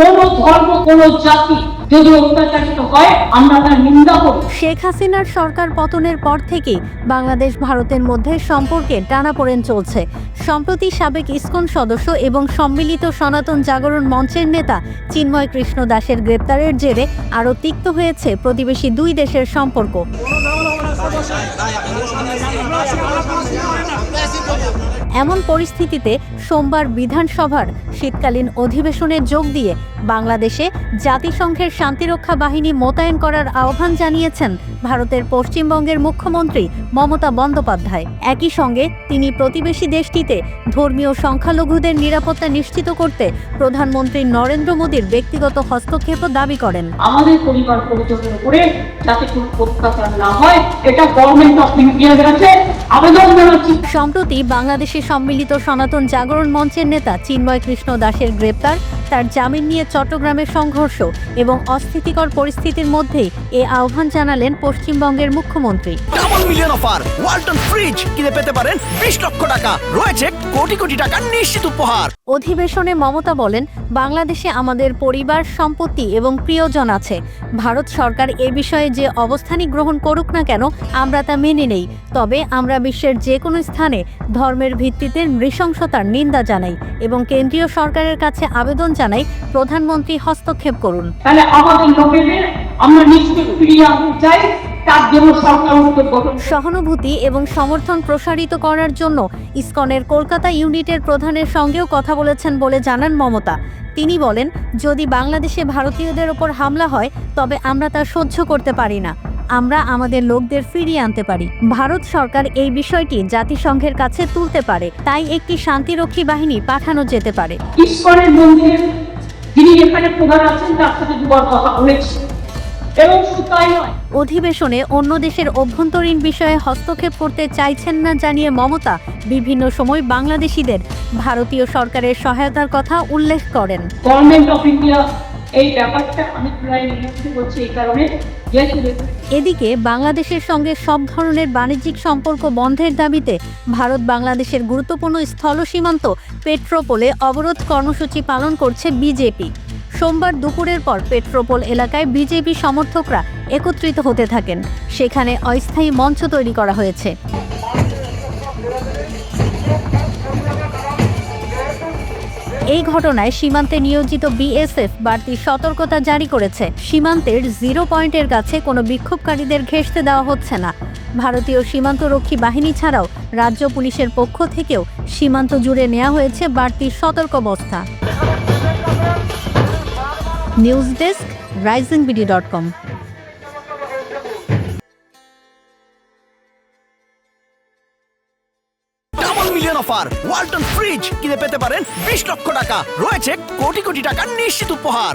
কোন ধর্ম কোন জাতি যদি অত্যাচারিত হয় আমরা তার নিন্দা করি শেখ হাসিনার সরকার পতনের পর থেকে বাংলাদেশ ভারতের মধ্যে সম্পর্কে টানাপোড়েন চলছে। সম্প্রতি সাবেক ইসকন সদস্য এবং সম্মিলিত সনাতন জাগরণ মঞ্চের নেতা চিন্ময় কৃষ্ণ দাসের গ্রেপ্তারের জেরে আরও তিক্ত হয়েছে প্রতিবেশী দুই দেশের সম্পর্ক। এমন পরিস্থিতিতে সোমবার বিধানসভার শীতকালীন অধিবেশনে যোগ দিয়ে বাংলাদেশে জাতিসংঘের শান্তিরক্ষা বাহিনী মোতায়েন করার আহ্বান জানিয়েছেন ভারতের পশ্চিমবঙ্গের মুখ্যমন্ত্রী মমতা বন্দ্যোপাধ্যায়। একই সঙ্গে তিনি প্রতিবেশী দেশটিতে ধর্মীয় সংখ্যালঘুদের নিরাপত্তা নিশ্চিত করতে প্রধানমন্ত্রী নরেন্দ্র মোদীর ব্যক্তিগত হস্তক্ষেপও দাবি করেন। আমাদের পরিবার পরিজনের উপরে যাতে কোনো অত্যাচার না হয় এটা গভর্নমেন্ট অফ ইন্ডিয়ার কাছে আবেদন জানাচ্ছি। সম্প্রতি বাংলাদেশে সম্মিলিত সনাতন জাগরণ মঞ্চের নেতা চিন্ময় কৃষ্ণ দাসের গ্রেপ্তার, তার জামিন নিয়ে চট্টগ্রামের সংঘর্ষ এবং অস্থিতিকর পরিস্থিতির মধ্যে এ আহ্বান জানালেন পশ্চিমবঙ্গের মুখ্যমন্ত্রী। Double million offer Walton fridge কিনে পেতে পারেন বিশ লক্ষ টাকা। রয়েছে কোটি কোটি টাকার নিশ্চিত উপহার। অধিবেশনে মমতা বলেন বাংলাদেশে আমাদের পরিবার সম্পত্তি এবং প্রিয়জন আছে। ভারত সরকার এ বিষয়ে যে অবস্থানই গ্রহণ করুক না কেন আমরা তা মেনে নেই। তবে আমরা বিশ্বের যে কোনো স্থানে ধর্মের ভিত্তিতে নৃশংসতার নিন্দা জানাই এবং কেন্দ্রীয় সরকারের কাছে আবেদন জানাই প্রধানমন্ত্রী হস্তক্ষেপ করুন। তাহলে আমাদের লোকেদের আমরা নিশ্চিত ফিরিয়ে আনতে চাই। সহানুভূতি এবং সমর্থন প্রসারিত করার জন্য ইসকনের কলকাতা ইউনিটের প্রধানের সঙ্গেও কথা বলেছেন বলে জানান মমতা। তিনি বলেন যদি বাংলাদেশে ভারতীয়দের ওপর হামলা হয় তবে আমরা তা সহ্য করতে পারি না। আমরা আমাদের লোকদের ফিরিয়ে আনতে পারি। ভারত সরকার এই বিষয়টি জাতিসংঘের কাছে তুলতে পারে। তাই একটি শান্তিরক্ষী বাহিনী পাঠানো যেতে পারে। ইস্কনের মন্দিরের যিনি এখানে প্রধান আছেন তার সাথে দুবার কথা বলেছি। এবং শুধু তাই নয়। অধিবেশনে অন্য দেশের অভ্যন্তরীণ বিষয়ে হস্তক্ষেপ করতে চাইছেন না জানিয়ে মমতা বিভিন্ন সময় বাংলাদেশিদের ভারতীয় সরকারের সহায়তার কথা উল্লেখ করেন। গভর্নমেন্ট অফ ইন্ডিয়া এই ব্যাপারটা আমি প্রায় নিয়ন্ত্রণ করছি এই কারণে। এদিকে বাংলাদেশের সঙ্গে সব ধরনের বাণিজ্যিক সম্পর্ক বন্ধের দাবিতে ভারত বাংলাদেশের গুরুত্বপূর্ণ স্থল সীমান্ত পেট্রোপোলে অবরোধ কর্মসূচি পালন করছে বিজেপি। সোমবার দুপুরের পর পেট্রোপোল এলাকায় বিজেপি সমর্থকরা একত্রিত হতে থাকেন। সেখানে অস্থায়ী মঞ্চ তৈরি করা হয়েছে। এই ঘটনায় সীমান্তে নিয়োজিত বিএসএফ বাড়তি সতর্কতা জারি করেছে। সীমান্তের জিরো পয়েন্টের কাছে কোনো বিক্ষোভকারীদের ঘেঁষতে দেওয়া হচ্ছে না। ভারতীয় সীমান্তরক্ষী বাহিনী ছাড়াও রাজ্য পুলিশের পক্ষ থেকেও সীমান্ত জুড়ে নেওয়া হয়েছে বাড়তি সতর্কাবস্থা। News desk Rising BD dot com double million Walton fridge কিনে পেতে পারেন বিশ লক্ষ টাকা। রয়েছে কোটি কোটি টাকার নিশ্চিত উপহার।